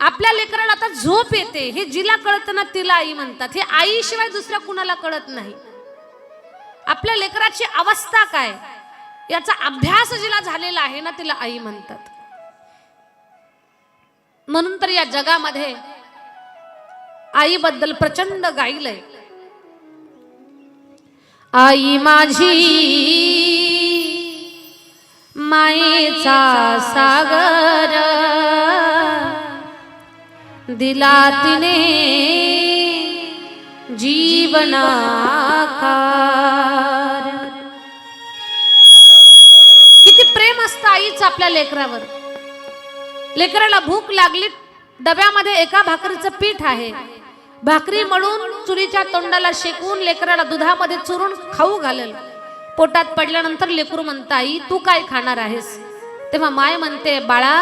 आपल्या लेकराला आता झोप येते. हे जिला कळतं ना तिला आई म्हणतात. हे आईशिवाय दुसऱ्या कुणाला कळत नाही. आपल्या लेकराची अवस्था काय? याचा अभ्यास जिला झालेला आहे ना तिला आई म्हणतात. म्हणून तर या जगामध्ये आईबद्दल प्रचंड गाईलय. आई माझी मायेचा सागर. दिला तिने जीवनाकार किती प्रेम असतं आईचं आपल्या लेकरावर. लेकराला भूक लागली डब्यामध्ये एका भाकरीचं पीठ आहे. भाकरी मळून चुलीच्या तोंडाला शेकवून लेकराला दुधामध्ये चुरून खाऊ घालेल. पोटात पडल्यानंतर लेकरू म्हणता आई तू काय खाणार आहेस? तेव्हा माय म्हणते बाळा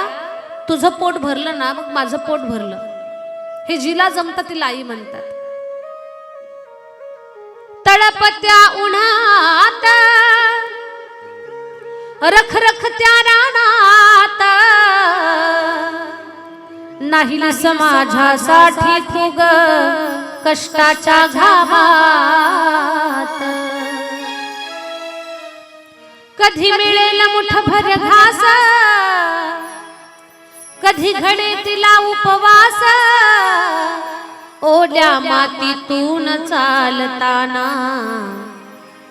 तुझं पोट भरलं ना मग माझं पोट भरलं. हे जिला जमतं तिला आई म्हणतात. तळपत्या उन्हात रखरखत्या रानात नाही समाजासाठी फुग कष्टाच्या घामात. कधी मिळेल मुठभर घास कधी घडे तिला उपवास. ओल्या मातीतून चालताना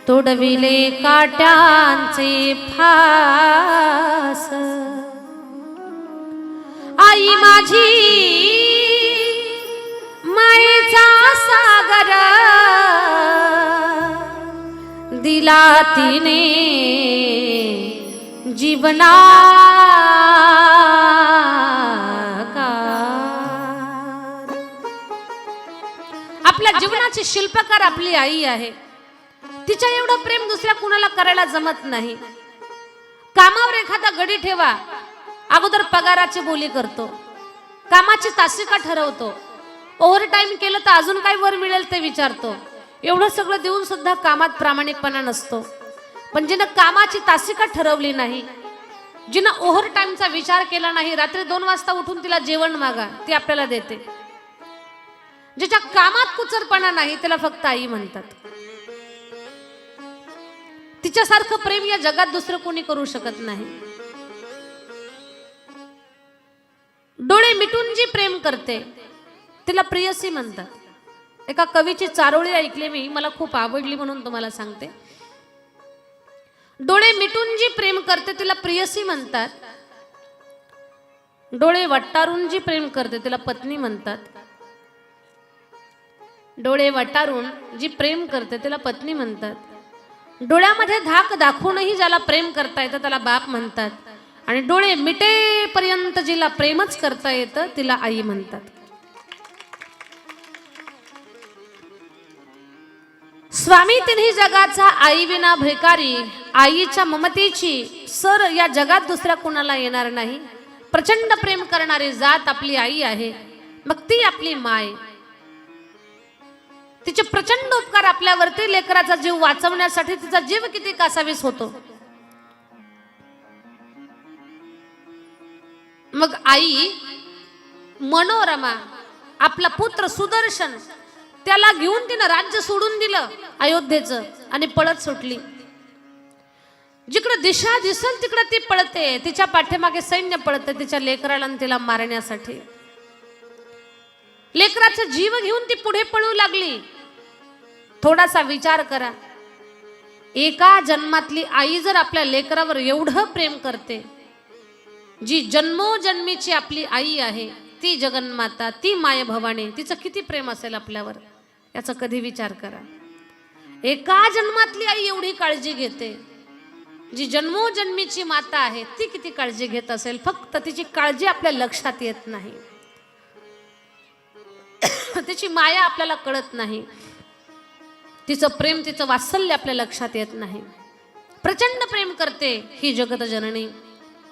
तोडविले काट्यांचे फास. आई माझी मायेचा सागर. दिला तिने जीवना आपल्या जीवनाची शिल्पकार आपली आई आहे. तिच्या एवढं प्रेम दुसऱ्या कुणाला करायला जमत नाही. कामावर एखादा गडी ठेवा. अगोदर पगाराची बोली करतो. कामाची तासिका ठरवतो. ओव्हर टाइम केलं तर अजून काय वर मिळेल ते विचारतो. एवढं सगळं देऊन सुद्धा कामात प्रामाणिकपणा नसतो. पण जिनं कामाची तासिका ठरवली नाही जिनं ओव्हर टाइमचा विचार केला नाही रात्री दोन वाजता उठून तिला जेवण मागा ती आपल्याला देते. ज्याच्या कामात कुचरपणा नाही त्याला फक्त आई म्हणतात. तिच्यासारखं प्रेम या जगात दुसरं कोणी करू शकत नाही. डोळे मिटून जी प्रेम करते तिला प्रियसी म्हणतात. एका कवीची चारोळी ऐकली मी मला खूप आवडली म्हणून तुम्हाला सांगते. डोळे मिटून जी प्रेम करते तिला प्रियसी म्हणतात. डोळे वट्टारून जी प्रेम करते तिला पत्नी म्हणतात. डोळे वटारून जी प्रेम करते तिला पत्नी म्हणतात. डोळ्यामध्ये धाक दाखवूनही ज्याला प्रेम करता येतं त्याला बाप म्हणतात. आणि डोळे मिटेपर्यंत जिला प्रेमच करता येतं तिला आई म्हणतात. स्वामी तिन्ही जगाचा आई विना भिकारी आईच्या ममतेची सर या जगात दुसऱ्या कुणाला येणार नाही. प्रचंड प्रेम करणारी जात आपली आई आहे. मग ती आपली माय. तिचे प्रचंड उपकार आपल्यावरती लेकराचा जीव वाचवण्यासाठी तिचा जीव किती कासावीस होतो. मग आई मनोरमा आपला पुत्र सुदर्शन त्याला घेऊन तिनं राज्य सोडून दिलं अयोध्येचं आणि पळत सुटली. जिकडं दिशा दिसल तिकडं ती पळते तिच्या पाठीमागे सैन्य पळते तिच्या लेकराला तिला मारण्यासाठी. लेकराचा जीव घेऊन ती पुढे पळू लागली. थोडासा विचार करा. एका जन्मातली आई जर आपल्या लेकरावर एवढं प्रेम करते जी जन्मोजन्मीची आपली आई आहे ती जगन्माता ती माय भवानी तिचं किती प्रेम असेल आपल्यावर याचा कधी विचार करा. एका जन्मातली आई एवढी काळजी घेते जी जन्मोजन्मीची माता आहे ती किती काळजी घेत असेल फक्त तिची काळजी आपल्या लक्षात येत नाही. तिची माया आपल्याला कळत नाही. तिचं प्रेम तिचं वात्सल्य आपल्या लक्षात येत नाही. प्रचंड प्रेम करते ही जगत जननी.